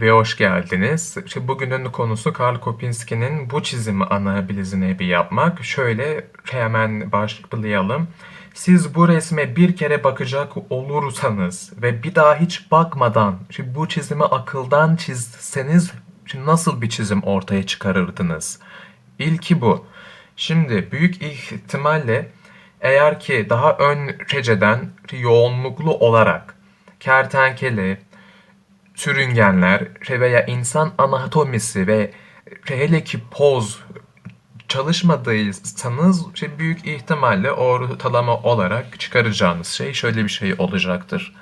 ve hoş geldiniz. İşte bugünün konusu Karl Kopinski'nin bu çizimi analizini bir yapmak. Şöyle hemen başlayalım. Siz bu resme bir kere bakacak olursanız ve bir daha hiç bakmadan şimdi bu çizimi akıldan çizseniz şimdi nasıl bir çizim ortaya çıkarırdınız? İlki bu. Şimdi büyük ihtimalle eğer ki daha önceden yoğunluklu olarak kertenkele, sürüngenler veya insan anatomisi ve hele ki poz çalışmadıysanız şey büyük ihtimalle ortalama olarak çıkaracağınız şey şöyle bir şey olacaktır.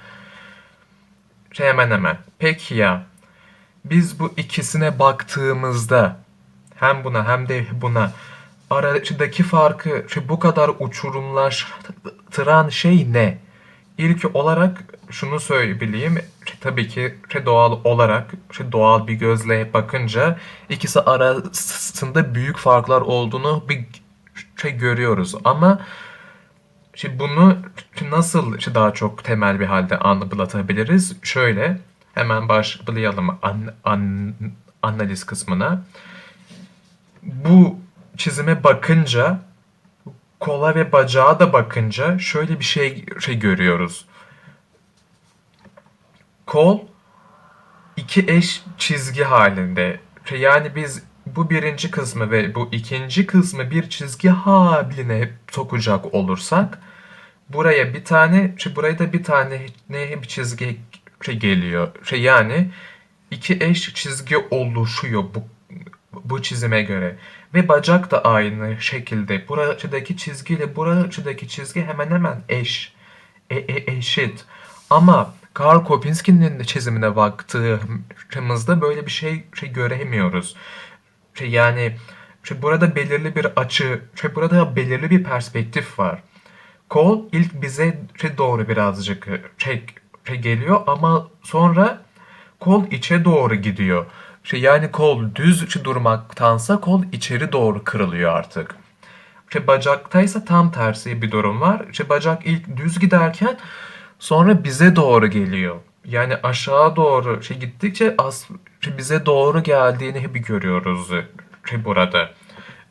Şey hemen hemen. Peki ya biz bu ikisine baktığımızda hem buna hem de buna aradaki farkı şey bu kadar uçurumlaştıran şey ne? İlk olarak şunu söyleyebileyim. Tabii ki doğal olarak doğal bir gözle bakınca ikisi arasında büyük farklar olduğunu bir şey görüyoruz. Ama şey bunu nasıl şey daha çok temel bir halde anlatabiliriz? Şöyle hemen başlayalım an, an, analiz kısmına. Bu çizime bakınca kola ve bacağa da bakınca şöyle bir şey, şey görüyoruz. Kol iki eş çizgi halinde. Yani biz bu birinci kısmı ve bu ikinci kısmı bir çizgi haline sokacak olursak buraya bir tane, şey buraya da bir tane ne bir çizgi şey geliyor. Şey yani iki eş çizgi oluşuyor bu bu çizime göre. Ve bacak da aynı şekilde. Buradaki çizgiyle buradaki çizgi hemen hemen eş. E, e, eşit. Ama Karl Kopinski'nin çizimine baktığımızda böyle bir şey, şey göremiyoruz. Şey yani şey burada belirli bir açı, şey burada belirli bir perspektif var. Kol ilk bize şey doğru birazcık şey, şey geliyor ama sonra kol içe doğru gidiyor. Şey yani kol düz durmaktansa kol içeri doğru kırılıyor artık. İşte bacaktaysa tam tersi bir durum var. İşte bacak ilk düz giderken sonra bize doğru geliyor. Yani aşağı doğru şey gittikçe as şey bize doğru geldiğini hep görüyoruz şey burada.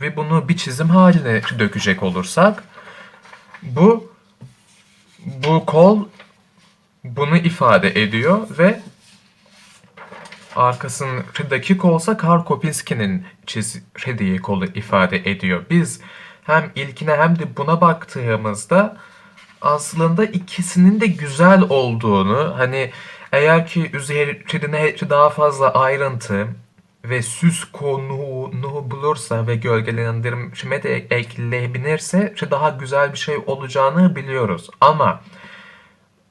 Ve bunu bir çizim haline dökecek olursak bu bu kol bunu ifade ediyor ve arkasındaki kolsa Karl Kopinski'nin çizdiği kolu ifade ediyor. Biz hem ilkine hem de buna baktığımızda aslında ikisinin de güzel olduğunu hani eğer ki üzerine daha fazla ayrıntı ve süs konuğunu bulursa ve gölgelendirme de ekleyebilirse daha güzel bir şey olacağını biliyoruz. Ama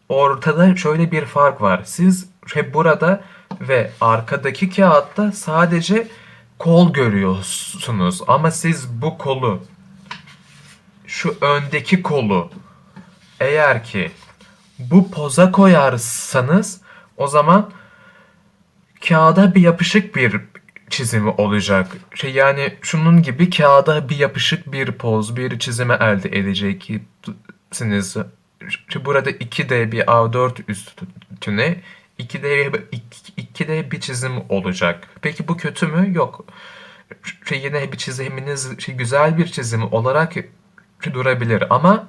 ortada şöyle bir fark var. Siz şey burada ve arkadaki kağıtta sadece kol görüyorsunuz. Ama siz bu kolu şu öndeki kolu eğer ki bu poza koyarsanız o zaman kağıda bir yapışık bir çizimi olacak. Şey yani şunun gibi kağıda bir yapışık bir poz, bir çizimi elde edeceksiniz. Şu burada 2D bir A4 üstüne 2D, 2D bir çizim olacak. Peki bu kötü mü? Yok. Şey yine bir çiziminiz şey güzel bir çizim olarak durabilir ama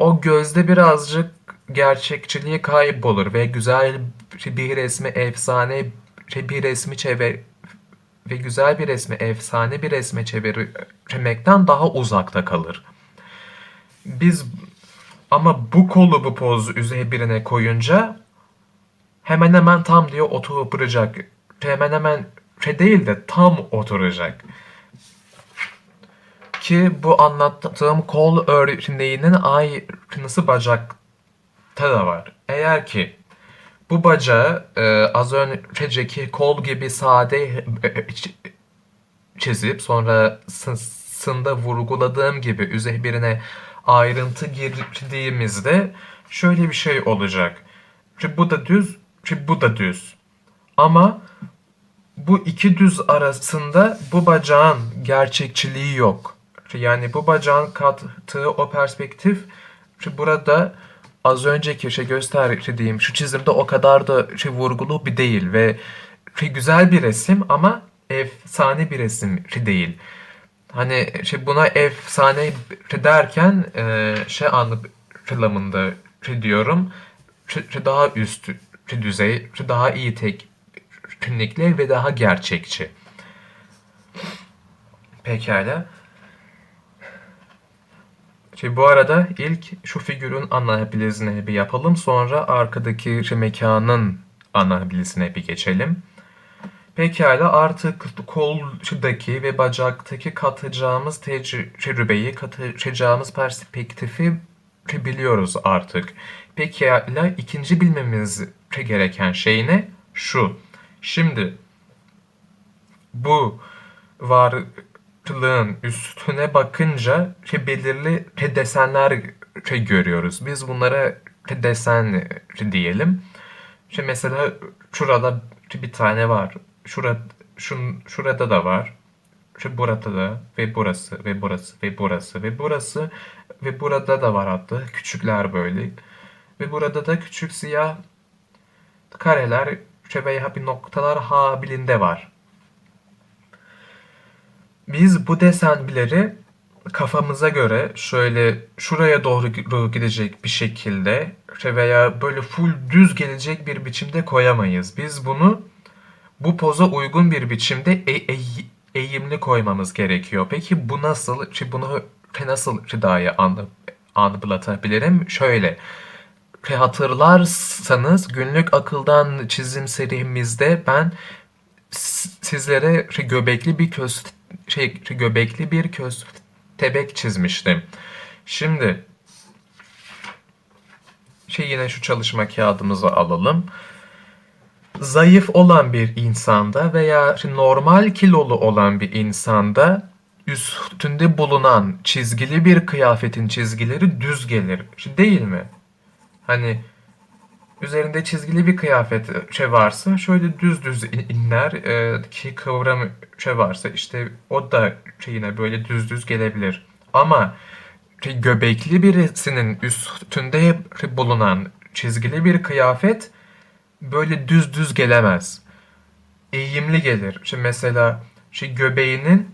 o gözde birazcık gerçekçiliği kaybolur ve güzel bir resmi efsane bir resmi çevir ve güzel bir resmi efsane bir resme çevirmekten daha uzakta kalır. Biz ama bu kolu bu poz üzerine koyunca hemen hemen tam diyor oturacak. Hemen hemen şey değil de tam oturacak. Ki bu anlattığım kol örneğinin aynısı bacakta da var. Eğer ki bu bacağı e, az önceki kol gibi sade çizip sonrasında vurguladığım gibi üzerine ayrıntı girdiğimizde şöyle bir şey olacak. Bu da düz, bu da düz. Ama bu iki düz arasında bu bacağın gerçekçiliği yok. Yani bu bacağın kattığı o perspektif burada az önceki şey gösterdiğim şu çizimde o kadar da şey vurgulu bir değil ve şey güzel bir resim ama efsane bir resim şey değil. Hani şey buna efsane derken e, şey anlamında şey diyorum. Daha üst düzey, daha iyi teknikler ve daha gerçekçi. Pekala. Şey, bu arada ilk şu figürün analizini bir yapalım. Sonra arkadaki mekanın analizine bir geçelim. Pekala artık koldaki ve bacaktaki katacağımız tecrübeyi, katacağımız perspektifi biliyoruz artık. Pekala ikinci bilmemiz gereken şey ne? Şu. Şimdi bu varlığın üstüne bakınca şey belirli şey desenler şey görüyoruz. Biz bunlara şey desen diyelim. Şimdi mesela şurada bir tane var. Şurada, şun, şurada da var. Şu burada da ve burası ve burası ve burası ve burası ve burada da var hatta küçükler böyle. Ve burada da küçük siyah kareler veya bir noktalar habilinde var. Biz bu desenleri kafamıza göre şöyle şuraya doğru gidecek bir şekilde veya böyle full düz gelecek bir biçimde koyamayız. Biz bunu bu poza uygun bir biçimde e e eğimli koymamız gerekiyor. Peki bu nasıl? Bunu nasıl daha iyi anlatabilirim? Şöyle. Hatırlarsanız günlük akıldan çizim serimizde ben sizlere göbekli bir köz şey göbekli bir köstebek çizmiştim. Şimdi şey yine şu çalışma kağıdımızı alalım. Zayıf olan bir insanda veya normal kilolu olan bir insanda üstünde bulunan çizgili bir kıyafetin çizgileri düz gelir. Değil mi? Hani üzerinde çizgili bir kıyafet şey varsa şöyle düz düz inler e, ki kıvram şey varsa işte o da şey yine böyle düz düz gelebilir. Ama şey, göbekli birisinin üstünde bulunan çizgili bir kıyafet böyle düz düz gelemez. Eğimli gelir. Şimdi mesela şey göbeğinin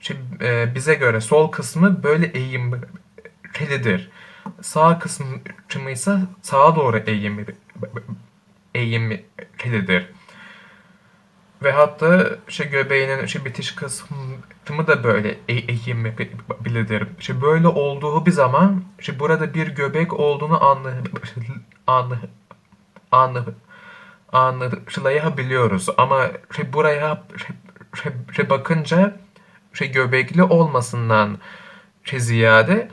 şey, e, bize göre sol kısmı böyle eğimlidir. Sağ kısmı ise sağa doğru eğimli eğimlidir. Ve hatta şey göbeğinin şey bitiş kısmı da böyle e eğimlidir. Şey böyle olduğu bir zaman şey burada bir göbek olduğunu anlı anlı anlı anlaşılayabiliyoruz. Ama şey buraya şey, şey bakınca şey göbekli olmasından şey ziyade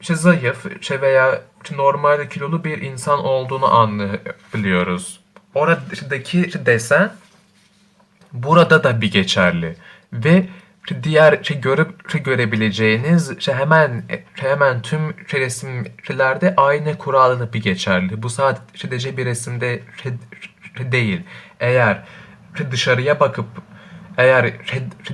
şey zayıf şey veya şey normal kilolu bir insan olduğunu anlayabiliyoruz. Oradaki desen burada da bir geçerli ve diğer şey görüp şey görebileceğiniz şey hemen şey hemen tüm şey resimlerde aynı kuralda bir geçerli. Bu sadece bir resimde şey, şey değil. Eğer şey dışarıya bakıp eğer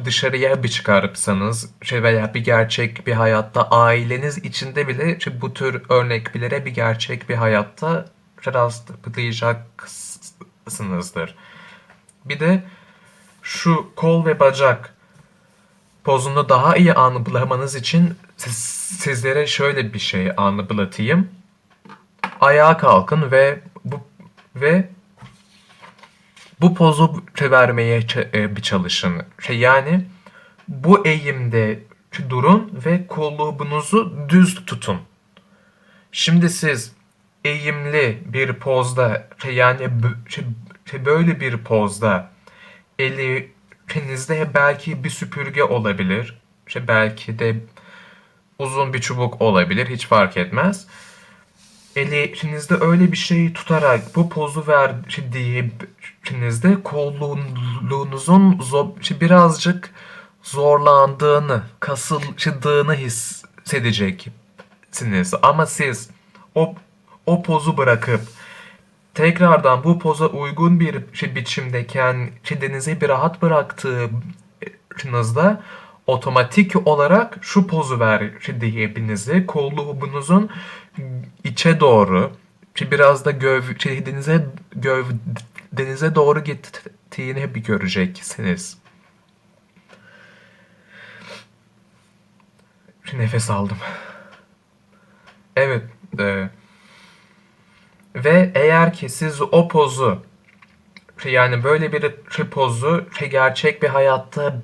dışarıya bir çıkarıpsanız şey veya bir gerçek bir hayatta aileniz içinde bile bu tür örneklere bir gerçek bir hayatta rastlayacaksınızdır. Bir de şu kol ve bacak pozunu daha iyi anlamanız için siz, sizlere şöyle bir şey anlatayım. Ayağa kalkın ve bu ve bu pozu vermeye e, bir çalışın. Şey yani bu eğimde durun ve kolunuzu düz tutun. Şimdi siz eğimli bir pozda şey yani şey, şey böyle bir pozda eli elinizde belki bir süpürge olabilir. Belki de uzun bir çubuk olabilir. Hiç fark etmez. Elinizde öyle bir şey tutarak bu pozu verdiğinizde kolluğunuzun birazcık zorlandığını, kasıldığını hissedeceksiniz. Ama siz o, o pozu bırakıp tekrardan bu poza uygun bir şey biçimde kendinizi bir rahat bıraktığınızda otomatik olarak şu pozu ver diyebilinizi kolluğunuzun içe doğru şey biraz da gövdenize gövdenize doğru gittiğini bir göreceksiniz. Nefes aldım. Evet. E, ve eğer ki siz o pozu yani böyle bir pozu gerçek bir hayatta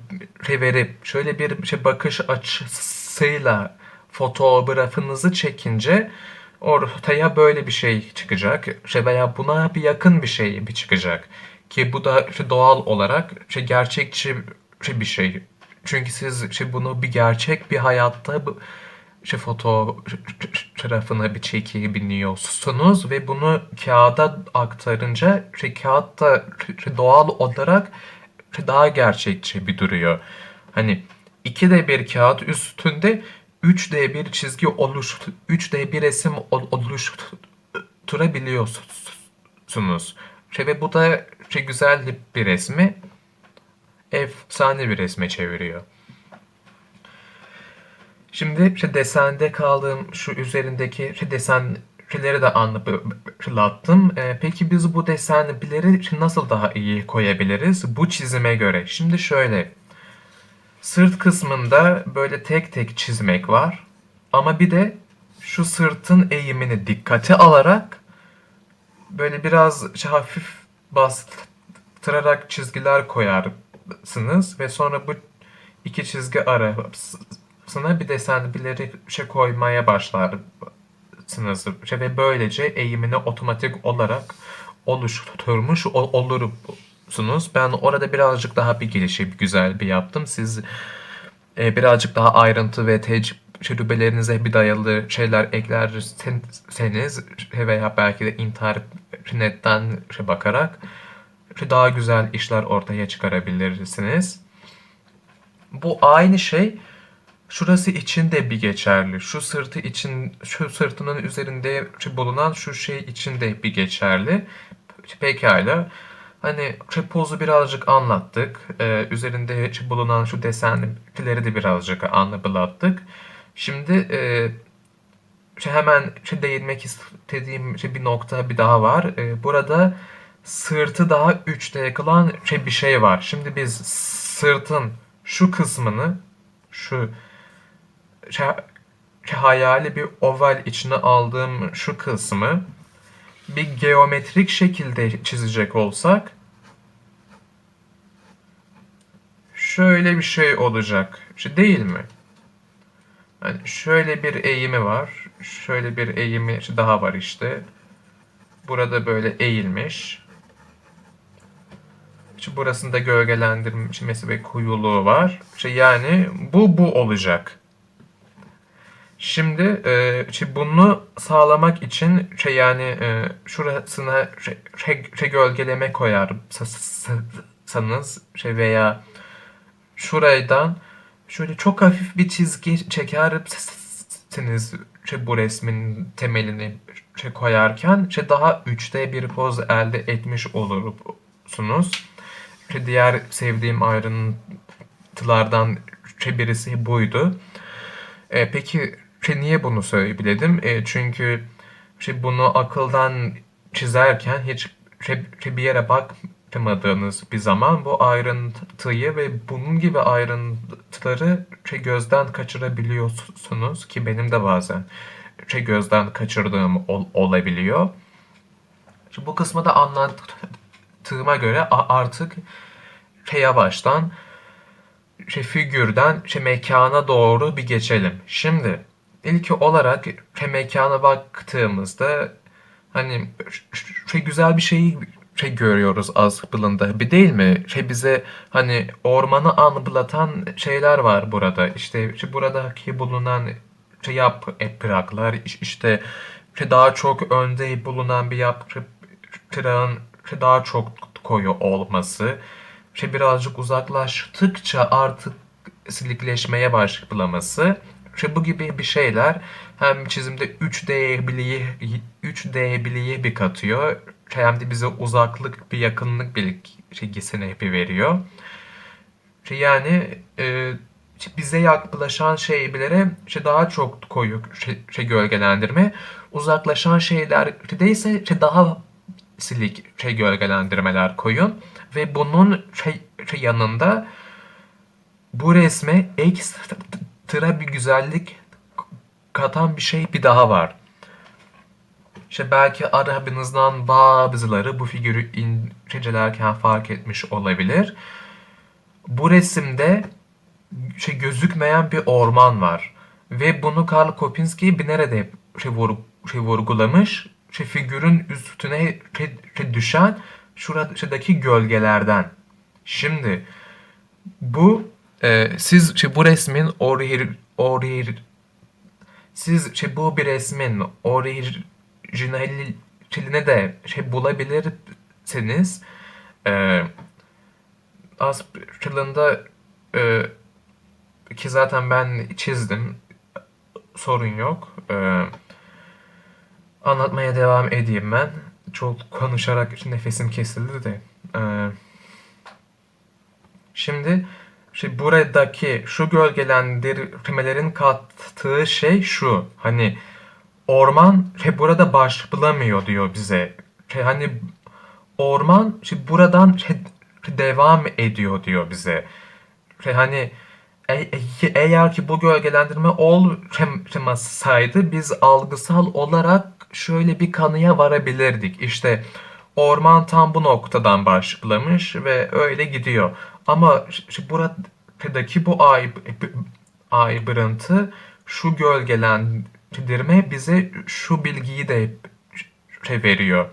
verip şöyle bir şey bakış açısıyla fotoğrafınızı çekince ortaya böyle bir şey çıkacak. Şey veya buna bir yakın bir şey bir çıkacak. Ki bu da şey doğal olarak şey gerçekçi bir şey. Çünkü siz şey bunu bir gerçek bir hayatta şey fotoğrafına bir çekebiliyorsunuz ve bunu kağıda aktarınca şey kağıt da doğal olarak daha gerçekçi bir duruyor. Hani 2D bir kağıt üstünde 3D bir çizgi oluş 3D bir resim oluşturabiliyorsunuz. Şey ve bu da şey güzel bir resmi efsane bir resme çeviriyor. Şimdi işte desende kaldığım şu üzerindeki şu desenleri de anlattım. Ee, peki biz bu desenleri nasıl daha iyi koyabiliriz bu çizime göre? Şimdi şöyle. Sırt kısmında böyle tek tek çizmek var. Ama bir de şu sırtın eğimini dikkate alarak böyle biraz işte hafif bastırarak çizgiler koyarsınız ve sonra bu iki çizgi arasına bir desen birileri şey koymaya başlarsınız şey ve böylece eğimini otomatik olarak oluşturmuş olursunuz. Ben orada birazcık daha bir gelişip güzel bir yaptım. Siz e, birazcık daha ayrıntı ve tecrübelerinize bir dayalı şeyler eklerseniz veya belki de internetten şey bakarak daha güzel işler ortaya çıkarabilirsiniz. Bu aynı şey şurası için de bir geçerli. Şu sırtı için, şu sırtının üzerinde bulunan şu şey için de bir geçerli. Pekala. Hani pozu birazcık anlattık. Ee, üzerinde bulunan şu desenleri de birazcık anlattık. Şimdi e, şey hemen şey değinmek istediğim şey bir nokta bir daha var. Ee, burada sırtı daha 3D kılan şey bir şey var. Şimdi biz sırtın şu kısmını şu hayali bir oval içine aldığım şu kısmı bir geometrik şekilde çizecek olsak şöyle bir şey olacak. İşte değil mi? Yani şöyle bir eğimi var. Şöyle bir eğimi daha var işte. Burada böyle eğilmiş. İşte burasında gölgelendirmesi ve kuyuluğu var. İşte yani bu bu olacak. Şimdi e, işte bunu sağlamak için şey yani e, şurasına şey, şey, şey gölgeleme koyarsanız şey veya şuradan şöyle çok hafif bir çizgi çekersiniz şey bu resmin temelini şey koyarken şey daha 3D bir poz elde etmiş olursunuz diğer sevdiğim ayrıntılardan birisi buydu. E, peki şey niye bunu söyledim? E, çünkü şey bunu akıldan çizerken hiç şey, şey bir yere bakmadığınız bir zaman bu ayrıntıyı ve bunun gibi ayrıntıları şey gözden kaçırabiliyorsunuz ki benim de bazen şey gözden kaçırdığım ol, olabiliyor. Şimdi bu kısmı da anlat yaptığıma göre artık şey yavaştan şey figürden şey mekana doğru bir geçelim. Şimdi ilk olarak mekana baktığımızda hani şey güzel bir şeyi şey görüyoruz az bılında. Bir değil mi? Şey bize hani ormanı anlatan şeyler var burada. İşte, işte buradaki bulunan şey yap yapraklar işte şey daha çok önde bulunan bir yaprağın şey daha çok koyu olması şey birazcık uzaklaştıkça artık silikleşmeye başlaması şey bu gibi bir şeyler hem çizimde 3D biliği 3D biliği bir katıyor. Hem de bize uzaklık bir yakınlık bilgisini hep veriyor. Şey yani e, işte bize yaklaşan şeylere işte daha çok koyu şey, şey gölgelendirme, uzaklaşan şeylerde ise işte daha silik şey gölgelendirmeler koyun. Ve bunun şey, şey yanında bu resme ekstra bir güzellik katan bir şey bir daha var. İşte belki arabınızdan bazıları bu figürü incelerken fark etmiş olabilir. Bu resimde şey gözükmeyen bir orman var. Ve bunu Karl Kopinski bir nerede şey, vur, şey vurgulamış. Şey figürün üstüne şey, şey düşen şuradaki gölgelerden. Şimdi bu e, siz şey, bu resmin ori, ori siz şey, bu bir resmin orijinalini de şey bulabilirseniz e, aslında e, ki zaten ben çizdim sorun yok. E, anlatmaya devam edeyim ben. Çok konuşarak nefesim kesildi de. E, şimdi Şimdi buradaki şu gölgelendirmelerin kattığı şey şu. Hani orman şey burada baş bulamıyor diyor bize. Şey hani orman şey buradan şey, devam ediyor diyor bize. Şey hani e, e, eğer ki bu gölgelendirme olmasaydı biz algısal olarak şöyle bir kanıya varabilirdik. İşte orman tam bu noktadan başlamış ve öyle gidiyor. Ama buradaki bu ay, aybırıntı şu gölgelendirme bize şu bilgiyi de şey veriyor.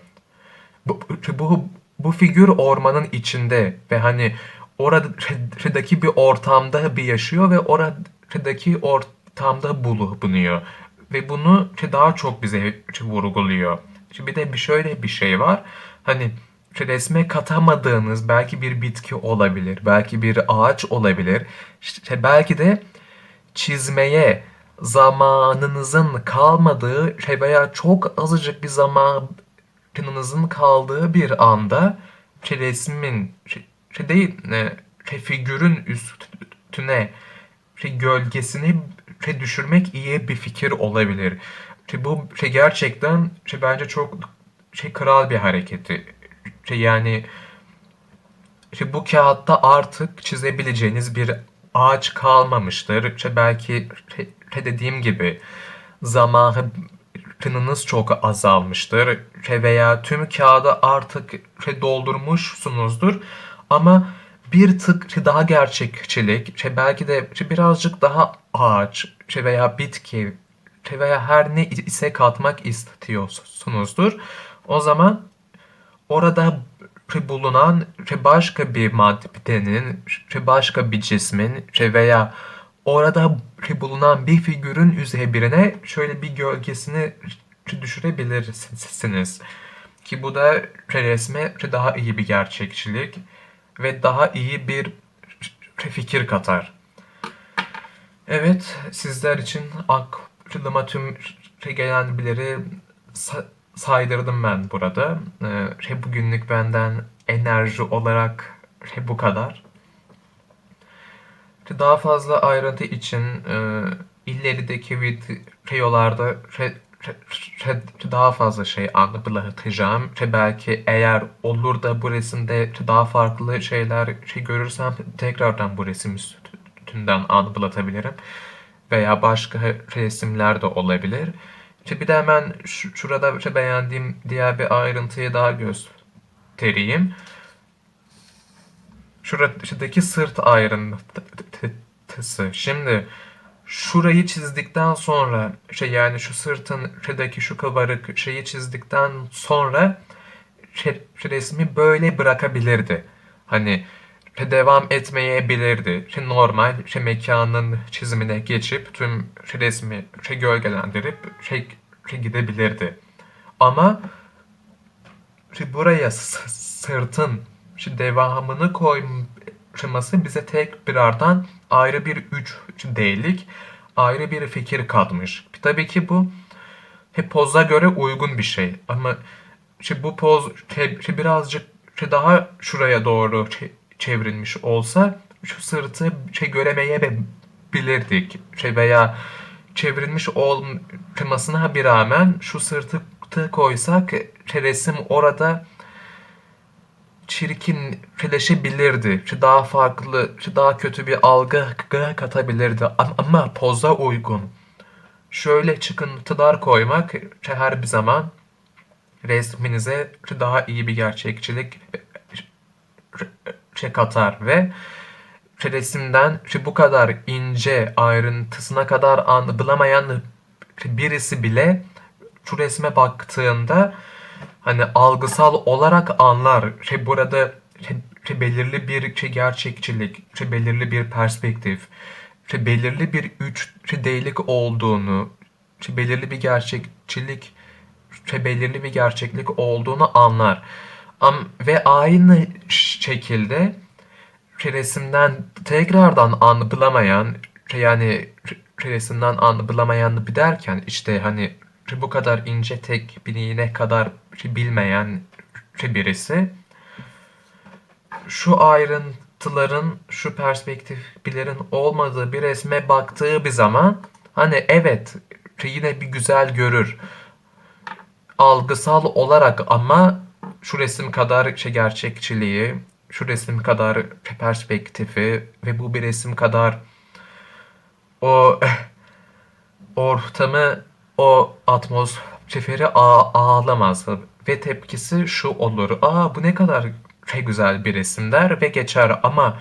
Bu, bu, bu figür ormanın içinde ve hani oradaki bir ortamda bir yaşıyor ve oradaki ortamda bulunuyor. Ve bunu daha çok bize vurguluyor. Şimdi bir de bir şöyle bir şey var. Hani resme katamadığınız belki bir bitki olabilir, belki bir ağaç olabilir. İşte belki de çizmeye zamanınızın kalmadığı şey veya çok azıcık bir zamanınızın kaldığı bir anda resmin şey, şey değil şey figürün üstüne şey gölgesini şey düşürmek iyi bir fikir olabilir. Şey bu şey gerçekten şey bence çok şey kral bir hareketi şey yani işte bu kağıtta artık çizebileceğiniz bir ağaç kalmamıştır. İşte belki işte dediğim gibi zamanınız çok azalmıştır. İşte veya tüm kağıdı artık işte doldurmuşsunuzdur. Ama bir tık daha gerçekçilik, işte belki de işte birazcık daha ağaç işte veya bitki veya her ne ise katmak istiyorsunuzdur. O zaman orada bulunan başka bir maddenin, başka bir cismin veya orada bulunan bir figürün üzerine şöyle bir gölgesini düşürebilirsiniz. Ki bu da resme daha iyi bir gerçekçilik ve daha iyi bir fikir katar. Evet, sizler için aklıma tüm gelen saydırdım ben burada. Ee, şey bugünlük benden enerji olarak şey bu kadar. Daha fazla ayrıntı için e, ilerideki videolarda daha fazla şey anlatacağım. Belki eğer olur da bu resimde daha farklı şeyler şey görürsem tekrardan bu resim üstünden anlatabilirim. Veya başka resimler de olabilir. İşte bir de hemen şurada işte beğendiğim diğer bir ayrıntıyı daha göstereyim. Şuradaki sırt ayrıntısı. Şimdi şurayı çizdikten sonra şey yani şu sırtın şuradaki şu kabarık şeyi çizdikten sonra şey, resmi böyle bırakabilirdi. Hani devam etmeyebilirdi. Normal şey mekanın çizimine geçip tüm resmi şey gölgelendirip şey, gidebilirdi. Ama buraya sırtın devamını koyması bize tek bir ardan ayrı bir üç değillik ayrı bir fikir katmış. Tabii ki bu hep poza göre uygun bir şey. Ama şey bu poz birazcık daha şuraya doğru çevrilmiş olsa şu sırtı şey göremeye bilirdik. Şey veya çevrilmiş olmasına bir rağmen şu sırtı koysak şey resim orada çirkinleşebilirdi. Şu daha farklı, şu daha kötü bir algı katabilirdi. Ama, ama poza uygun. Şöyle çıkıntılar koymak şey her bir zaman resminize daha iyi bir gerçekçilik şey katar ve resimden şey bu kadar ince ayrıntısına kadar anlamayan birisi bile şu resme baktığında hani algısal olarak anlar. Şey burada şey, şey belirli bir şey gerçekçilik, şey belirli bir perspektif, şey belirli bir üç şey değilik olduğunu, şey belirli bir gerçekçilik, şey belirli bir gerçeklik olduğunu anlar. Ve aynı şekilde resimden tekrardan şey yani resimden bir derken işte hani bu kadar ince tek biliğine kadar bilmeyen birisi şu ayrıntıların, şu perspektiflerin olmadığı bir resme baktığı bir zaman hani evet yine bir güzel görür. Algısal olarak ama şu resim kadar şey gerçekçiliği, şu resim kadar perspektifi ve bu bir resim kadar o ortamı o atmosferi ağ ağlamaz ve tepkisi şu olur. Aa bu ne kadar şey güzel bir resim der ve geçer ama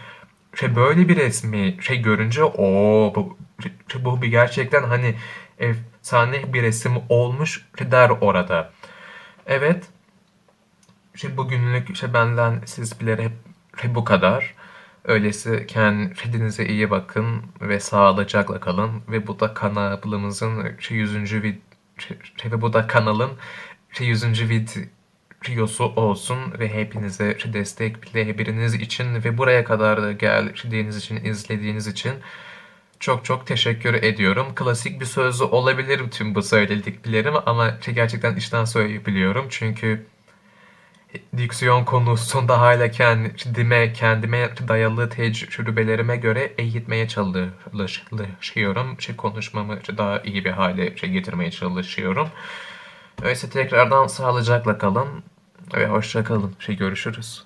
şey böyle bir resmi şey görünce o bu, şey, bu bir gerçekten hani efsane bir resim olmuş der orada. Evet. Şimdi bugünlük işte benden siz bilir hep, hep bu kadar. Öyleyse kendinize iyi bakın ve sağlıcakla kalın ve bu da kanalımızın şey 100. vid şey, ve bu da kanalın şey 100. videosu olsun ve hepinize şey destekleyebiliriz için ve buraya kadar da geldiğiniz için izlediğiniz için çok çok teşekkür ediyorum. Klasik bir sözü olabilir tüm bu söylediklerim ama şey gerçekten işten söyleyebiliyorum çünkü diksiyon konusunda hala kendime, kendime dayalı tecrübelerime göre eğitmeye çalışıyorum. Şey konuşmamı daha iyi bir hale şey getirmeye çalışıyorum. Öyleyse tekrardan sağlıcakla kalın ve hoşça kalın. Şey görüşürüz.